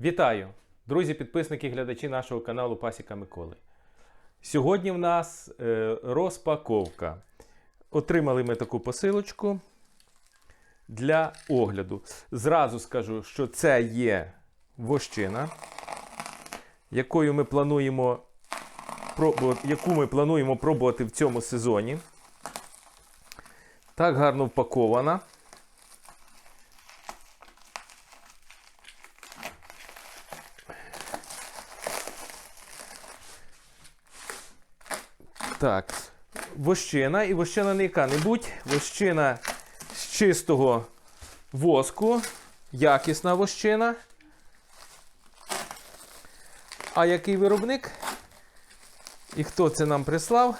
Вітаю, друзі, підписники і глядачі нашого каналу Пасіка Миколи. Сьогодні в нас е, розпаковка. Отримали ми таку посилочку для огляду. Зразу скажу, що це є вощина, якою ми плануємо яку ми плануємо пробувати в цьому сезоні. Так гарно впакована. Так. Вощина. І вощина не яка-небудь. Вощина з чистого воску. Якісна вощина. А який виробник? І хто це нам прислав?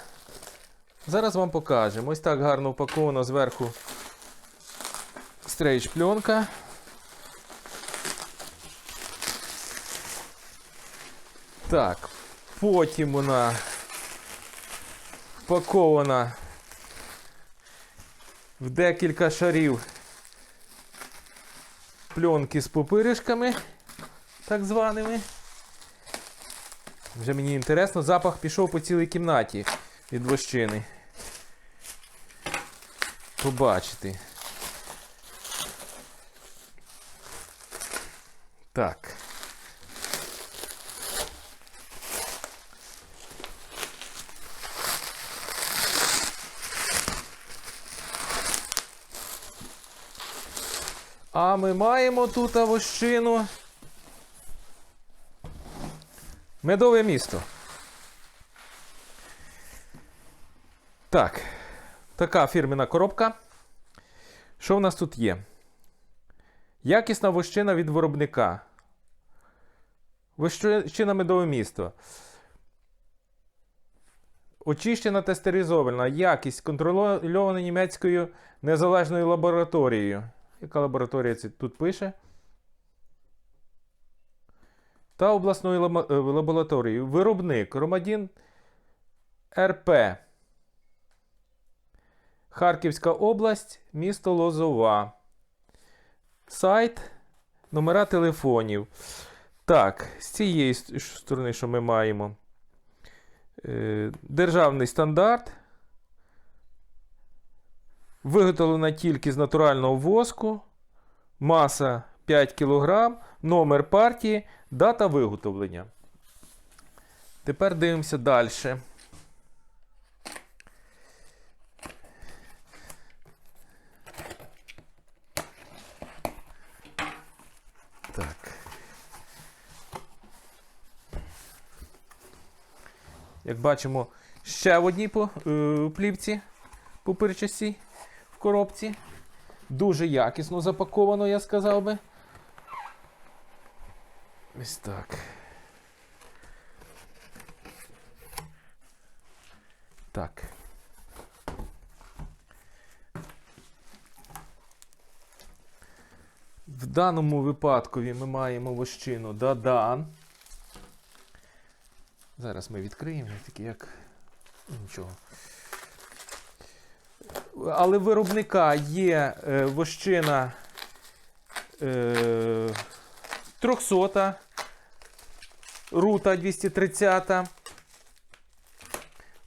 Зараз вам покажемо. Ось так гарно упаковано зверху стрейч пленка. Так, потім вона впакована в декілька шарів пленки з пупиришками, так званими. Вже мені інтересно, запах пішов по цілій кімнаті від вощини. Побачити. Так. А ми маємо тут вощину. Медове місто. Так. Така фірмена коробка. Що в нас тут є? Якісна вощина від виробника. Вощина медове місто. Очищена та стерилізована. Якість контрольована німецькою незалежною лабораторією. Яка лабораторія тут пише? Та обласною лама- е, лабораторією. Виробник Громадін РП. Харківська область, місто Лозова. Сайт, номера телефонів. Так, з цієї сторони, що ми маємо. Е, Державний стандарт. Виготовлена тільки з натурального воску. Маса 5 кг, номер партії, дата виготовлення. Тепер дивимося далі. Так. Як бачимо, ще в одній по, е, плівці пупирчастій в коробці. Дуже якісно запаковано, я сказав би. Ось так. Так. В даному випадку ми маємо вощину Дадан. Зараз ми відкриємо такі як. Нічого. Але виробника є е, вощина е, 300, рута 230,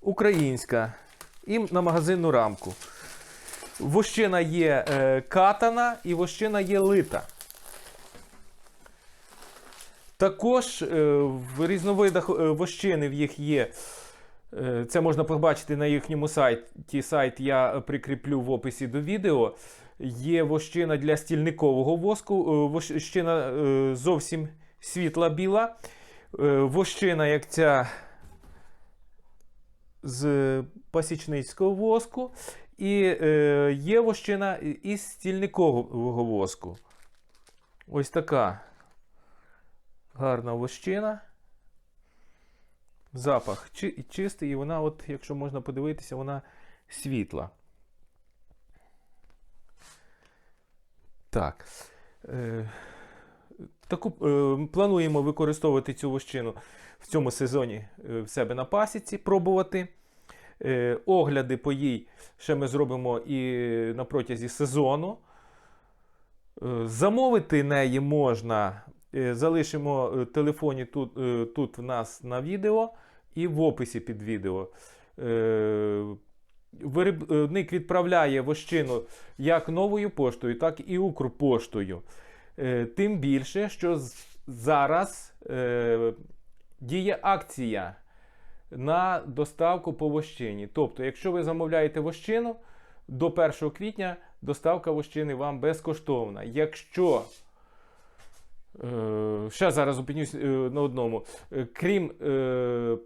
українська і на магазинну рамку. Вощина є е, катана і вощина є лита. Також е, в різновидах е, вощини в їх є. Е, Це можна побачити на їхньому сайті. Сайт я прикріплю в описі до відео. Є вощина для стільникового воску, е, вощина е, зовсім світла біла. Вощина, як ця з пасічницького воску. І є вощина із стільникового воску. Ось така гарна вощина. Запах чи- чистий, і вона, от, якщо можна подивитися, вона світла. Так. Е, таку, е, плануємо використовувати цю вощину в цьому сезоні е, в себе на пасіці, пробувати. Е, огляди по їй ще ми зробимо і на протязі сезону. Е, Замовити неї можна Залишимо е, телефоні тут, е, тут в нас на відео і в описі під відео. Е, Виробник відправляє вощину як новою поштою, так і Укрпоштою. Е, Тим більше, що зараз е, діє акція на доставку по вощині. Тобто, якщо ви замовляєте вощину, до 1 квітня доставка вощини вам безкоштовна. Якщо Е, ще зараз зупинюсь е, на одному. Е, Крім е,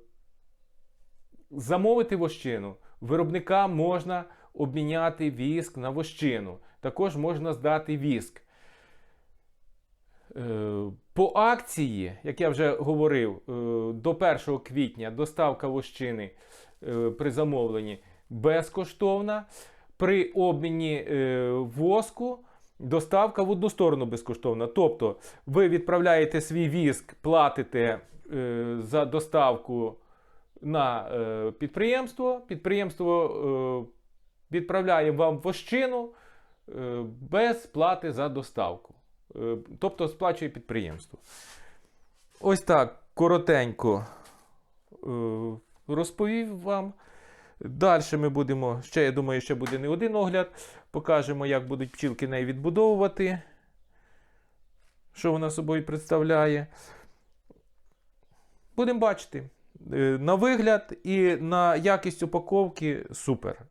замовити вощину, виробника можна обміняти віск на вощину. Також можна здати віск. Е, По акції, як я вже говорив, е, до 1 квітня доставка вощини е, при замовленні безкоштовна. При обміні е, воску доставка в одну сторону безкоштовна. Тобто ви відправляєте свій віск, платите е, за доставку на е, підприємство. Підприємство е, відправляє вам вощину е, без плати за доставку. Е, тобто сплачує підприємство. Ось так коротенько е, розповів вам. Далі ми будемо, ще, я думаю, ще буде не один огляд. Покажемо, як будуть пчілки неї відбудовувати, що вона собою представляє. Будемо бачити. Е, На вигляд і на якість упаковки супер.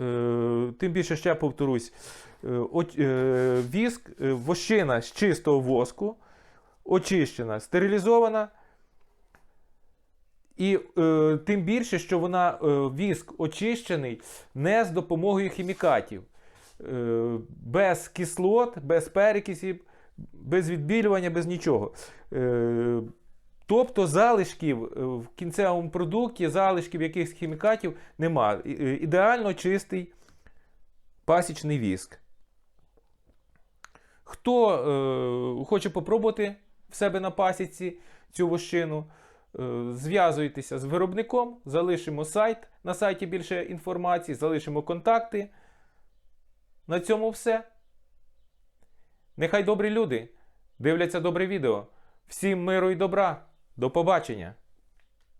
Е, Тим більше ще повторюсь, е, віск, вощина з чистого воску, очищена, стерилізована. І е, тим більше, що вона е, віск очищений не з допомогою хімікатів, е, без кислот, без перекисів, без відбілювання, без нічого. Е, тобто залишків е, в кінцевому продукті, залишків якихось хімікатів немає. Ідеально чистий пасічний віск. Хто е, хоче попробувати в себе на пасіці цю вощину, е, зв'язуйтеся з виробником, залишимо сайт. На сайті більше інформації, залишимо контакти. На цьому все. Нехай добрі люди дивляться добре відео. Всім миру і добра. До побачення!